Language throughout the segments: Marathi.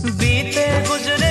बीते गुजरे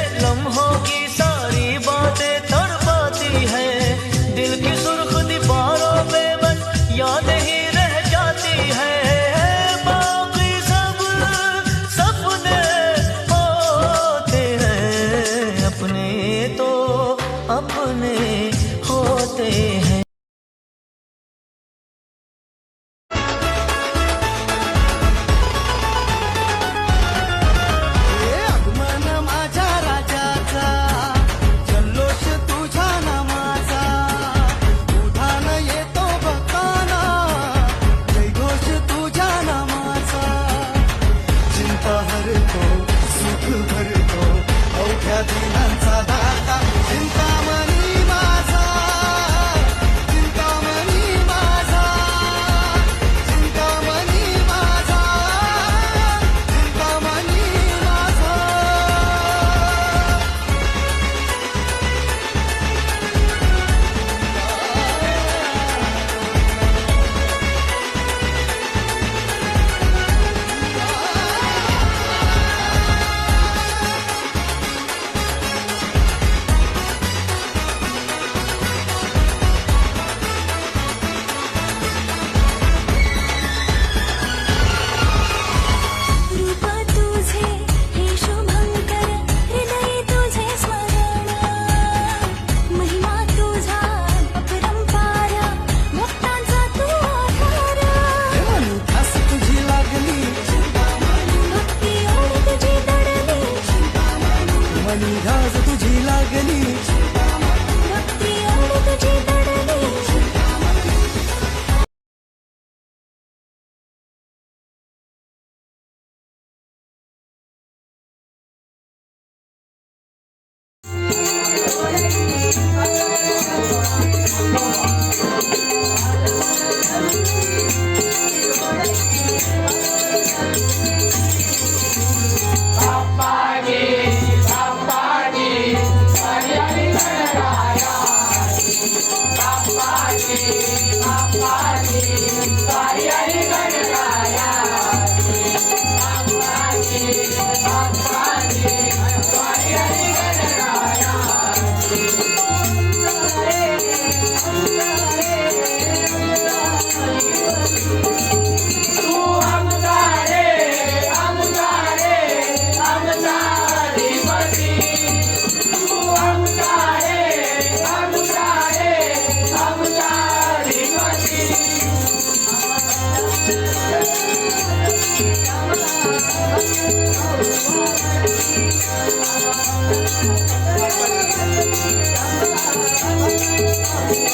Thank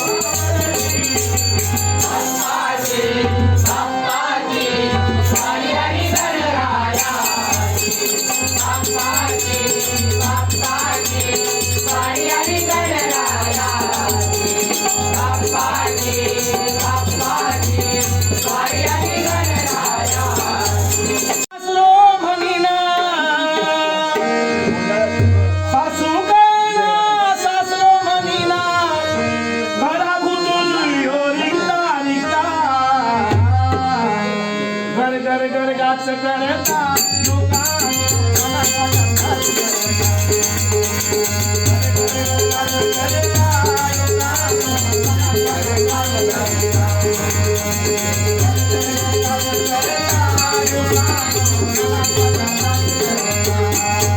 you. Thank you.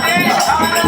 ¡Vamos!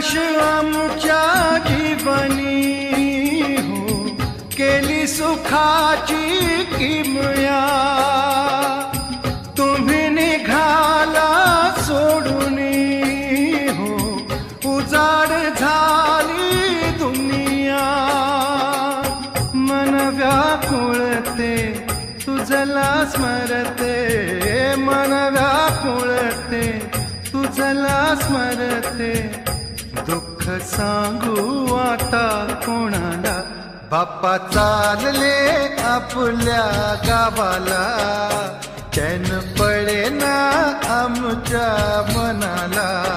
प्रकाश आमच्या जीवनी हो केली सुखाची किमया. तुम्ही निघाला सोडून हो उजाड झाली दुनिया. मन व्याकुळते तुझला स्मरते. मन व्याकुळते तुझला स्मरते. सांगू आता कोणाला? बाप्पा चालले आपल्या गावाला. चैन पडे ना आमच्या मनाला.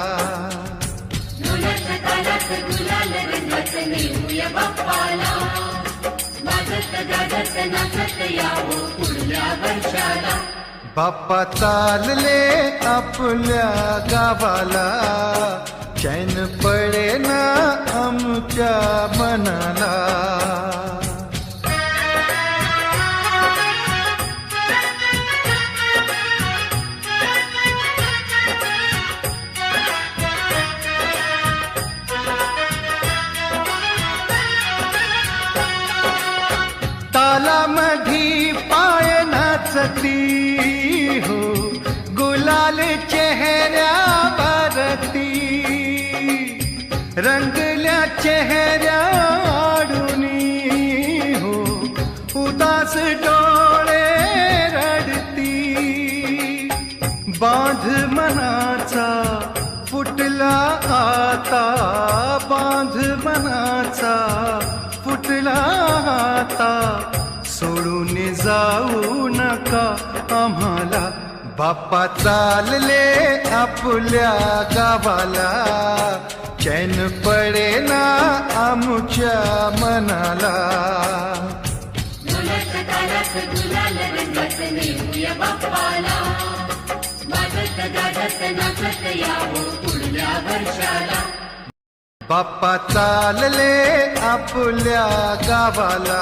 बाप्पा चालले आपल्या गावाला. चैन पडे ना आमच्या मनाला तालामधी पाय नाचती। जाऊ नका आम्हाला. बाप्पा चालले आपल्या गावाला. चैन पडे ना आमच्या मनाला. बाप्पा चालले आपल्या गावाला.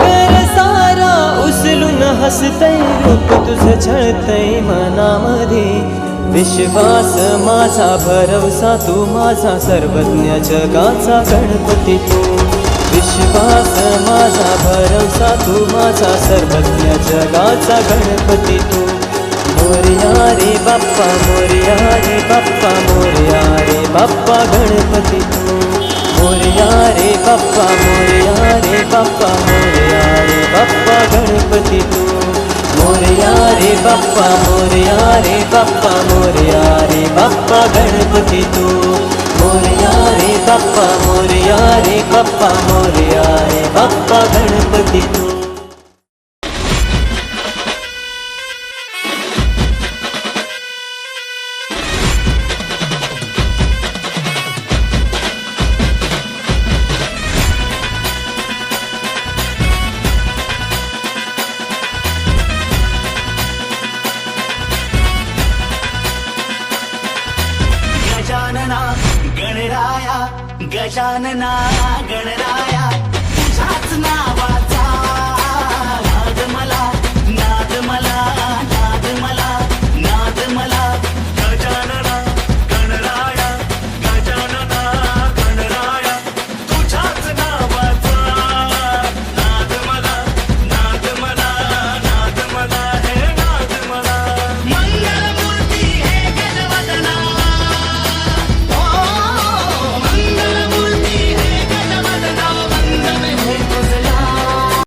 हसतय रूप तुझं छळतय मनामध्ये. विश्वास माझा भरवसा तू माझा सर्वज्ञ जगाचा गणपती तू. विश्वास माझा भरवसा तू माझा सर्वज्ञ जगाचा गणपती तू. मोर्या रे बाप्पा मोरया रे बाप्पा मोर्या रे बाप्पा गणपती तू. मोरया रे बाप्पा मोर्या रे बाप्पा मोरया रे बाप्पा गणपती तू. मोरया रे बाप्पा मोरया रे बाप्पा मोरया रे बाप्पा गणपती तू. मोरया रे बाप्पा मोरया रे बाप्पा मोरया रे बाप्पा गणपती तू. गजानना गणराया गजानना गणराया